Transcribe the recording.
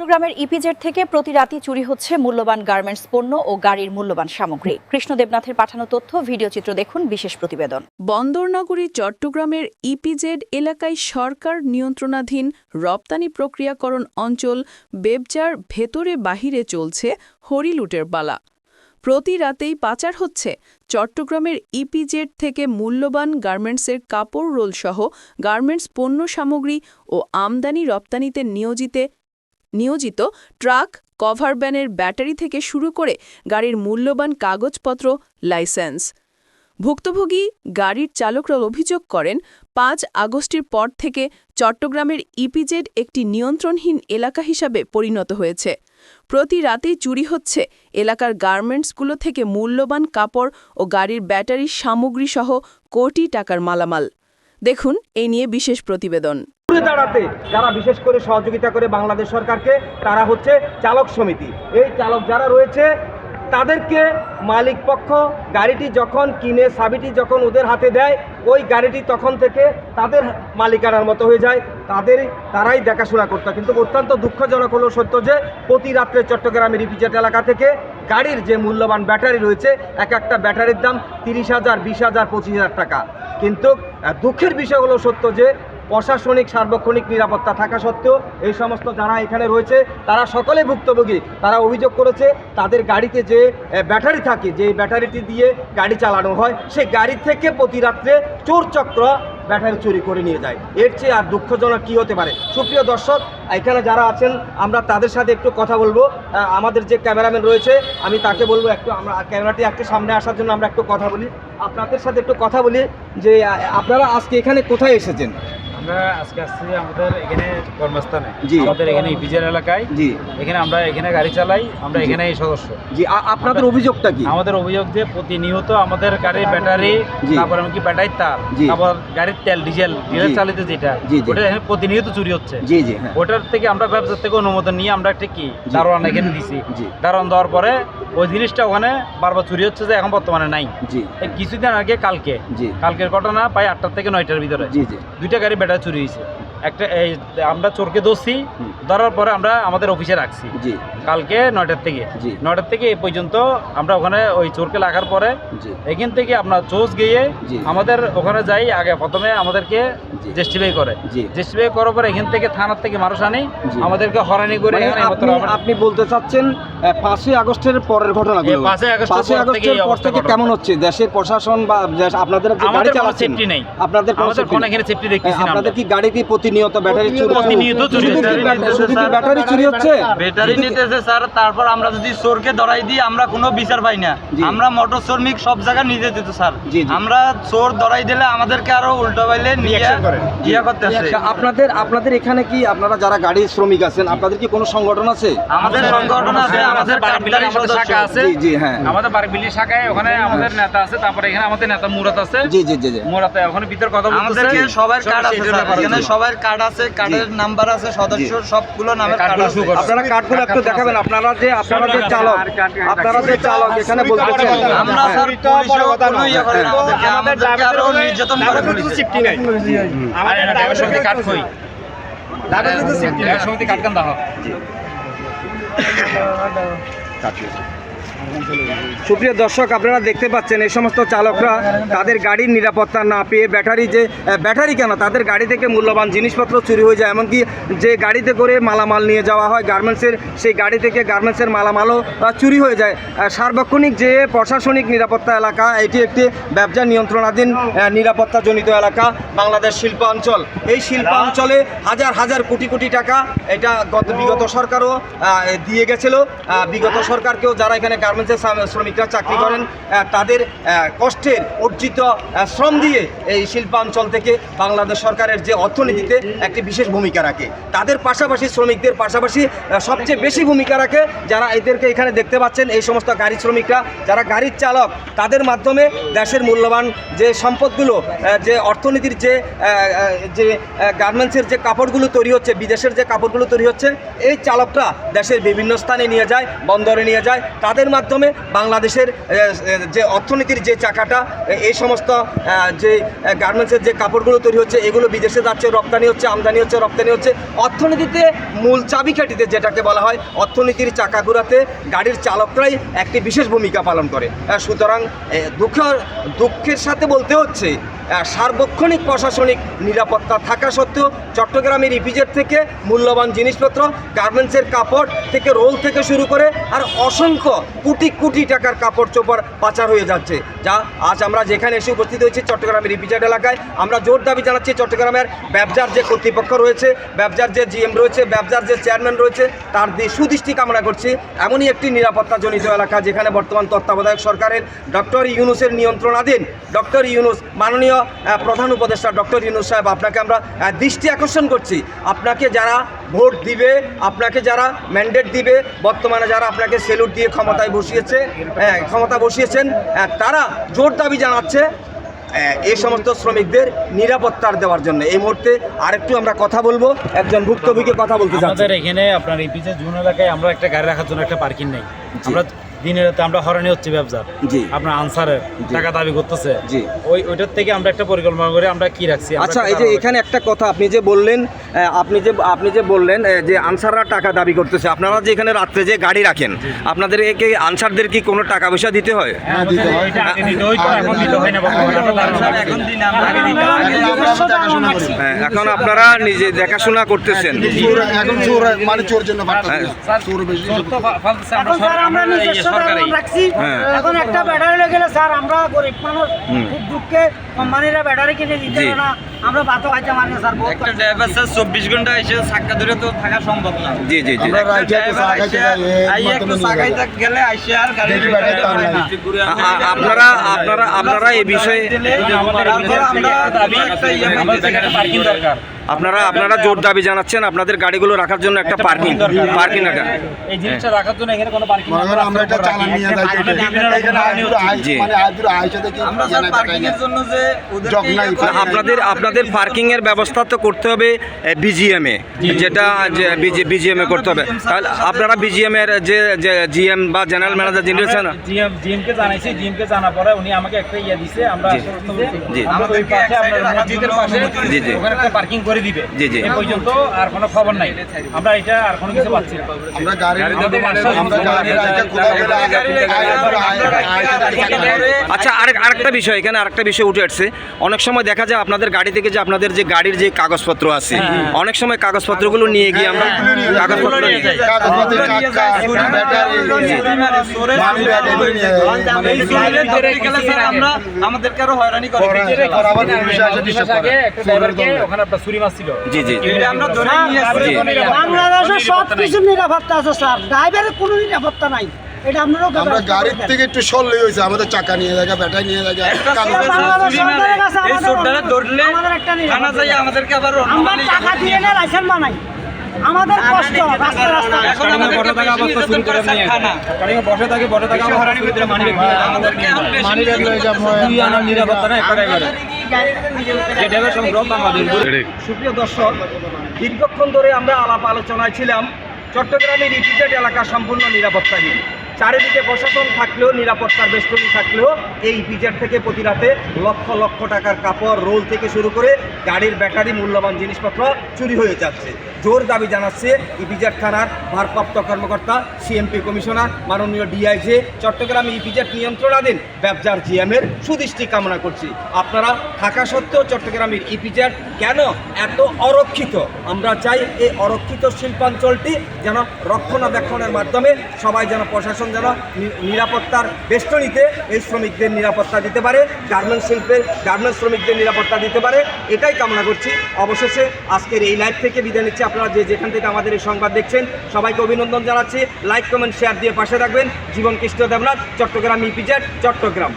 চট্টগ্রামের ইপিজেড থেকে প্রতি রাতই চুরি হচ্ছে মূল্যবান গার্মেন্টস পণ্য ও গাড়ির মূল্যবান সামগ্রী। কৃষ্ণ দেবনাথের পাঠানো তথ্য, ভিডিও চিত্র দেখুন, বিশেষ প্রতিবেদন। বন্দরনগরী চট্টগ্রামের ইপিজেড এলাকায় সরকার নিয়ন্ত্রণাধীন রপ্তানি প্রক্রিয়াকরণ অঞ্চল বেবজার ভেতরে বাহিরে চলছে হরিলুটের বালা প্রতি রাতেই পাচার হচ্ছে চট্টগ্রামের ইপিজেড থেকে মূল্যবান গার্মেন্টসের কাপড়, রোলসহ গার্মেন্টস পণ্য সামগ্রী ও আমদানি রপ্তানিতে নিয়োজিতে নিয়োজিত ট্রাক, কভার ভ্যানের ব্যাটারি থেকে শুরু করে গাড়ির মূল্যবান কাগজপত্র, লাইসেন্স। ভুক্তভোগী গাড়ির চালকরা অভিযোগ করেন, পাঁচ আগস্টের পর থেকে চট্টগ্রামের ইপিজেড একটি নিয়ন্ত্রণহীন এলাকা হিসাবে পরিণত হয়েছে। প্রতি রাতেই চুরি হচ্ছে এলাকার গার্মেন্টসগুলো থেকে মূল্যবান কাপড় ও গাড়ির ব্যাটারি সামগ্রীসহ কোটি টাকার মালামাল। দেখুন এই নিয়ে বিশেষ প্রতিবেদন। ঘুরে দাঁড়াতে, যারা বিশেষ করে সহযোগিতা করে বাংলাদেশ সরকারকে, তারা হচ্ছে চালক সমিতি। এই চালক যারা রয়েছে, তাদেরকে মালিক পক্ষ গাড়িটি যখন কিনে, সাবিটি যখন ওদের হাতে দেয়, ওই গাড়িটি তখন থেকে তাদের মালিকানার মতো হয়ে যায়। তাদের, তারাই দেখাশোনা করতো। কিন্তু অত্যন্ত দুঃখজনক হলো সত্য যে, প্রতি রাত্রে চট্টগ্রামের রিপিজেট এলাকা থেকে গাড়ির যে মূল্যবান ব্যাটারি রয়েছে, এক একটা ব্যাটারির দাম তিরিশ হাজার, বিশ হাজার, পঁচিশ হাজার টাকা। কিন্তু দুঃখের বিষয় হলো সত্য যে প্রশাসনিক, সার্বক্ষণিক নিরাপত্তা থাকা সত্ত্বেও এই সমস্ত যারা এখানে রয়েছে, তারা সকলে ভুক্তভোগী। তারা অভিযোগ করেছে, তাদের গাড়িতে যে ব্যাটারি থাকে, যে ব্যাটারিটি দিয়ে গাড়ি চালানো হয়, সেই গাড়ি থেকে প্রতি রাত্রে চোর চক্র ব্যাটারি চুরি করে নিয়ে যায়। এর চেয়ে আর দুঃখজনক কী হতে পারে? সুপ্রিয় দর্শক, এখানে যারা আছেন, আমরা তাদের সাথে একটু কথা বলব। আমাদের যে ক্যামেরাম্যান রয়েছে, আমি তাকে বলব একটু, আমরা ক্যামেরাটি একটু সামনে আসার জন্য আমরা একটু কথা বলি। আপনাদের সাথে একটু কথা বলি যে আপনারা আজকে এখানে কোথায় এসেছেন? আমরা আজকে আসছি আমাদের এখানে কর্মস্থানে জি। আমাদের এখানে ইপিজের এলাকায় জি এখানে আমরা এখানে গাড়ি চালাই আমরা এখানে সদস্য জি আপনাদের অভিযোগটা কি আমাদের অভিযোগ যে প্রতিনিয়ত আমাদের গাড়ির ব্যাটারি। তারপর এমনকি ব্যাটারির তার। তারপর গাড়ির তেল ডিজেল ডিজেল। চালিত যেটা। ওটা এখানে প্রতিনিয়ত চুরি হচ্ছে জি জি হ্যাঁ ওটার থেকে আমরা ব্যবসার থেকে অনুমোদন নিয়ে আমরা একটা কি দারোয়ান এখানে দিছি। দারোয়ান দেওয়ার পরে ওই জিনিসটা ওখানে বারবার চুরি হচ্ছে যে এখন বর্তমানে নাই। জি। এই কিছুদিন আগে কালকে। জি। কালকের ঘটনা প্রায় আটটার থেকে নয়টার ভিতরে। জি জি। দুইটা গাড়ি ব্যাটারি চুরি হয়েছে। একটা এই আমরা চোরকে ধরছি ধরার পরে আমরা আমাদের অফিসে রাখছি। জি। কালকে নয়টার থেকে। নয়টার থেকে এই পর্যন্ত আমরা ওখানে ওই চোরকে লাগার পরে এখান থেকে আপনার চোষ গিয়ে আমাদের ওখানে যাই আগে প্রথমে আমাদেরকে। জেস্টিফাই করে। জেস্টিফাই করার পরে এখান থেকে থানার থেকে মানুষ আনি আমাদেরকে হরানি করে মানে আপনি বলতে চাচ্ছেন পাঁচই আগস্টের পরের ঘটনাগুলো। এই 5ই আগস্টের পাঁচই পর আগস্টের পর থেকে কেমন হচ্ছে? দেশের প্রশাসন বা আপনাদের গাড়ি চালাচ্ছেন? আপনাদের কোনো আমাদের safety কোনো নেই। এখানে সেফটি আপনাদের কি গাড়ি কি প্রতিনিয়ত ব্যাটারি চুরি প্রতিনিয়ত চুরি হচ্ছে। ব্যাটারি- চুরি হচ্ছে? ব্যাটারি নিতেছে স্যার তারপর আমরা যদি চোরকে ধরাই দিই আমরা কোনো বিচার পাই না। আমরা মোটর শ্রমিক সব জায়গায় নিজে যেত স্যার। আমরা চোর ধরাই দিলে আমাদেরকে আরও উল্টো পাইলে নিয়ে ইয়া করতেছে আপনাদের আপনাদের এখানে কি আপনারা যারা গাড়ি শ্রমিক আছেন আপনাদের কি কোনো সংগঠন আছে? আমাদের সংগঠন আছে আমাদের আমাদের বারবিলের আমাদের শাখা আছে। জি জি হ্যাঁ। আমাদের বারবিলি শাখায় ওখানে আমাদের নেতা আছে তারপরে এখানে আমাদের নেতা মুরাত আছে। জি জি জি জি। মুরাতে ওখানে ভিতর কথা বলতেছে। আমাদেরকে সবার কার্ড আছে স্যার। এখানে। সবার কার্ড আছে কার্ডের নাম্বার আছে সদস্য সবগুলো নামের কার্ড আছে। আপনারা কার্ডগুলো একটু দেখাবেন। আপনারা যে আপনারা যে চালক আপনারা যে চালক এখানে বলতেছেন। আমরা স্যার পুলিশেও কোনো ইয়ে করি না আমাদেরকে আমাদেরকে নির্যাতন করে পুলিশে। আর এটা ড্রাইভার সমিতি কাট কই? ড্রাইভার সমিতি কাট কান দাও Capítulo. সুপ্রিয় দর্শক, আপনারা দেখতে পাচ্ছেন এই সমস্ত চালকরা তাদের গাড়ির নিরাপত্তা না পেয়ে ব্যাটারি যে ব্যাটারি কেন? তাদের গাড়ি থেকে মূল্যবান জিনিসপত্র চুরি হয়ে যায়। এমনকি যে গাড়িতে করে মালামাল নিয়ে যাওয়া হয় গার্মেন্টসের সেই গাড়ি থেকে গার্মেন্টসের মালামালও চুরি হয়ে যায়। সার্বক্ষণিক যে প্রশাসনিক নিরাপত্তা এলাকা, এটি একটি ব্যবসা নিয়ন্ত্রণাধীন নিরাপত্তাজনিত এলাকা বাংলাদেশ শিল্পাঞ্চল। এই শিল্পাঞ্চলে হাজার হাজার কোটি কোটি টাকা এটা গত, বিগত সরকারও দিয়ে গেছিল। বিগত সরকারকেও যারা এখানে গার্মেন্টসের শ্রমিকরা চাকরি করেন তাদের কষ্টের অর্জিত শ্রম দিয়ে এই শিল্পাঞ্চল থেকে বাংলাদেশ সরকারের যে অর্থনীতিতে একটি বিশেষ ভূমিকা রাখে। তাদের পাশাপাশি শ্রমিকদের পাশাপাশি সবচেয়ে বেশি ভূমিকা রাখে যারা এদেরকে এখানে দেখতে পাচ্ছেন, এই সমস্ত গাড়ি শ্রমিকরা। যারা গাড়ির চালক, তাদের মাধ্যমে দেশের মূল্যবান যে সম্পদগুলো যে অর্থনীতির যে যে গার্মেন্টসের যে কাপড়গুলো তৈরি হচ্ছে, বিদেশের যে কাপড়গুলো তৈরি হচ্ছে, এই চালকরা দেশের বিভিন্ন স্থানে নিয়ে যায়, বন্দরে নিয়ে যায়। তাদের মাধ্যমে বাংলাদেশের যে অর্থনীতির যে চাকাটা এই সমস্ত যে গার্মেন্টসের যে কাপড়গুলো তৈরি হচ্ছে, এগুলো বিদেশে যাচ্ছে, রপ্তানি হচ্ছে, আমদানি হচ্ছে, রপ্তানি হচ্ছে। অর্থনীতিতে মূল চাবিকাঠিতে যেটাকে বলা হয়, অর্থনীতির চাকা ঘোরাতে গাড়ির চালকরাই একটি বিশেষ ভূমিকা পালন করে। সুতরাং দুঃখ দুঃখের সাথে বলতে হচ্ছে সার্বক্ষণিক প্রশাসনিক নিরাপত্তা থাকা সত্ত্বেও চট্টগ্রামের ইপিজেড থেকে মূল্যবান জিনিসপত্র গার্মেন্টসের কাপড় থেকে রোল থেকে শুরু করে, আর অসংখ্য কোটি কোটি টাকার কাপড় চোপড় পাচার হয়ে যাচ্ছে। যা আজ আমরা যেখানে এসে উপস্থিত হয়েছি চট্টগ্রামের ইপিজেড এলাকায়, আমরা জোর দাবি জানাচ্ছি চট্টগ্রামের ব্যবসার যে কর্তৃপক্ষ রয়েছে, ব্যবসার যে জিএম রয়েছে, ব্যবসার যে চেয়ারম্যান রয়েছে, তার সুদৃষ্টি কামনা করছি। এমনই একটি নিরাপত্তাজনিত এলাকা যেখানে বর্তমান তত্ত্বাবধায়ক সরকারের ডক্টর ইউনুসের নিয়ন্ত্রণাধীন ডক্টর ইউনুস, মাননীয় প্রধান উপদেষ্টা ডক্টর ইউনুস সাহেব, আপনাকে আমরা দৃষ্টি আকর্ষণ করছি। আপনাকে যারা ভোট দিবে আপনাকে যারা ম্যান্ডেট দিবে বর্তমানে যারা আপনাকে সেলুট দিয়ে ক্ষমতায় বসিয়েছে হ্যাঁ, ক্ষমতা বসিয়েছেন আহ, তারা জোর দাবি জানাচ্ছে আহ, এই সমস্ত শ্রমিকদের নিরাপত্তার দেওয়ার জন্য। এই মুহূর্তে আরেকটু আমরা কথা বলব একজন ভুক্তভোগী কথা বলতে চাই আমাদের এখানে আপনার এই পিছে জুন এলাকায় আমরা একটা গাড়ি রাখার জন্য একটা পার্কিং নেই। আমরা দিনের রাতে আমরা হরানি হচ্ছে ব্যবসা জি। আপনার আনসারের টাকা দাবি করতেছে। জি। ওই ওইটার থেকে আমরা একটা পরিকল্পনা করে আমরা কি রাখছি? আচ্ছা এই যে এখানে একটা কথা আপনি যে বললেন আপনি যে আপনি যে বললেন যে আনসাররা টাকা দাবি করতেছে আপনারা যে এখানে রাত্রে যে গাড়ি রাখেন আপনাদের একে আনসারদের কি কোনো টাকা পয়সা দিতে হয়? হ্যাঁ, এখন হয়। এখন হ্যাঁ, আপনারা নিজে দেখাশোনা করতেছেন। মানে চোর জন্য আমরা ইয়ে রাখছি। হ্যাঁ। এখন একটা ব্যাটারি লেগে গেলে স্যার আমরা গরিব মানুষ খুব দুঃখে কোম্পানিরা ব্যাটারি কিনে দিতে না। আমরা ভাতও খাইতে পারি না স্যার বহুত একটা ড্রাইভার স্যার চব্বিশ ঘণ্টা এসে ধরে তো থাকা সম্ভব না। জি জি জি। গেলে আইসা আর গাড়ি হয় আপনারা আপনারা আপনারা এই বিষয়ে আমরা দাবি একটা ইয়ে পার্কিং দরকার। আপনারা আপনারা জোর দাবি জানাচ্ছেন আপনাদের গাড়িগুলো রাখার জন্য একটা পার্কিং পার্কিং একটা এই জিনিসটা রাখার জন্য এখানে কোনো পার্কিং আমরা একটা চালান নিয়ে যাই। মানে আমরা স্যার পার্কিং এর জন্য যে ইয়ে আপনাদের আপনাদের পার্কিং এর ব্যবস্থা তো করতে হবে বিজিএম এ। যেটা বিজিএম এ করতে হবে। তাহলে আপনারা বিজিএম এর যে জিএম বা জেনারেল ম্যানেজার যিনি রয়েছেন জিএম জিএম কে জানাইছি জিএম কে জানা পরে উনি আমাকে একটা ইয়ে দিছে আমরা ওই পাশে আপনার মসজিদের পাশে জি, জি। ওখানে একটা পার্কিং করে। দিবে জি, জি। এই পর্যন্ত আর কোনো খবর নাই আমরা এটা আর কোনো কিছু পাচ্ছি না আমরা গাড়ি আমরা গাড়ি। আচ্ছা আরেক আরেকটা বিষয় এখানে আরেকটা বিষয় উঠে আসছে অনেক সময় দেখা যায় আপনাদের গাড়ি থেকে যে আপনাদের যে গাড়ির যে কাগজপত্র আছে অনেক সময় কাগজপত্রগুলো নিয়ে গিয়ে আমরা কাগজপত্র মানি মানে আমাদেরকে আরও হয়রানি করে একটা একটা মারছিল জি। জি নিয়ে। বাংলাদেশের সব কিছু নিরাপত্তা আছে স্যার। ড্রাইভারের কোনো নিরাপত্তা নাই। এটা আপনারও আমরা গাড়ির থেকে একটু সরলে হয়েছে আমাদের চাকা নিয়ে যায় ব্যাটারি নিয়ে একটা আমাদের চোরটারে ধরলে আমাদের একটা নিরাপত্তা আমাদেরকে আবার আমরা টাকা দিয়ে এনে লাইসেন্স বানাই। আমাদের কষ্ট রাস্তা রাস্তা এখন আমাদেরকে বেশি নির্যাতন করে স্যার থানা। বসে থাকে বসে থাকে আমাদেরকে এখন বেশি সুপ্রিয় দর্শক দীর্ঘক্ষণ ধরে আমরা আলাপ আলোচনায় ছিলাম চট্টগ্রামের রিপিটেড এলাকা সম্পূর্ণ নিরাপত্তাহীন। চারিদিকে প্রশাসন থাকলেও, নিরাপত্তার বেষ্টনী থাকলেও এই ইপিজেড থেকে প্রতি রাতে লক্ষ লক্ষ টাকার কাপড়, রোল থেকে শুরু করে গাড়ির ব্যাটারি, মূল্যবান জিনিসপত্র চুরি হয়ে যাচ্ছে। জোর দাবি জানাচ্ছে ইপিজেড থানার ভারপ্রাপ্ত কর্মকর্তা, সিএমপি কমিশনার, মাননীয় ডিআইজে। চট্টগ্রাম ইপিজেড নিয়ন্ত্রণাধীন ব্যবসার জিএমের সুদৃষ্টি কামনা করছি। আপনারা থাকা সত্ত্বেও চট্টগ্রামের ইপিজেড কেন এত অরক্ষিত? আমরা চাই এই অরক্ষিত শিল্পাঞ্চলটি যেন রক্ষণাবেক্ষণের মাধ্যমে সবাই যেন প্রশাসন যেন নিরাপত্তার বেষ্টনীতে এই শ্রমিকদের নিরাপত্তা দিতে পারে, গার্মেন্টস শিল্পের, গার্মেন্টস শ্রমিকদের নিরাপত্তা দিতে পারে, এটাই কামনা করছি। অবশেষে আজকের এই লাইভ থেকে বিদায় নিচ্ছি। আপনারা যে যেখান থেকে আমাদের এই সংবাদ দেখছেন, সবাইকে অভিনন্দন জানাচ্ছি। লাইক, কমেন্ট, শেয়ার দিয়ে পাশে রাখবেন জীবন কৃষ্ণ দেবনাথ, চট্টগ্রাম ইপিজেড, চট্টগ্রাম।